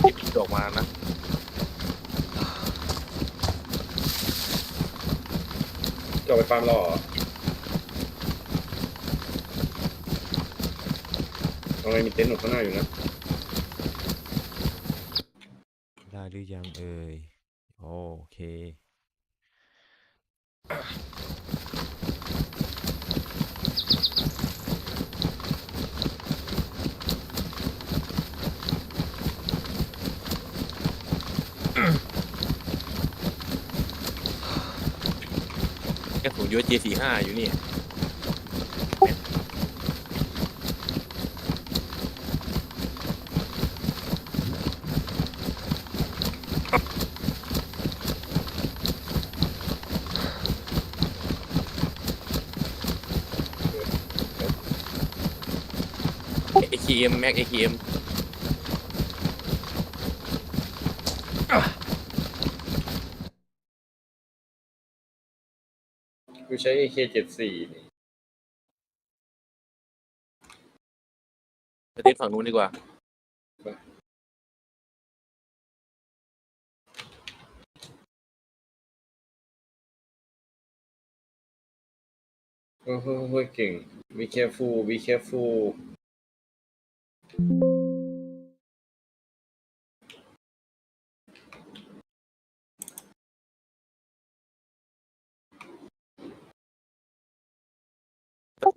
ที่ปีออกมานะจะเอาไปฟาร์มรอเหรอเอาไงมีเต็นท์อยู่ข้างหน้าอยู่นะได้หรือยังเอ่ย โอเค กระสุนยูเจสี่ห้าอยู่นี่ AKM แม็ก AKM กูใช้ AK74 นี่ไปเต้นฝั่งนู้นดีกว่าโอ้โหเฮ้ยเก่ง be careful be careful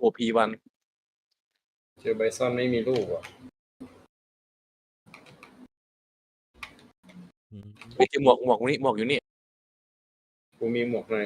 โขพีวัน เจอไบซอนไม่มีลูกอะอืมไปที่หมวกหมวกนี้หมวกอยู่นี่ กูมีหมวกไหน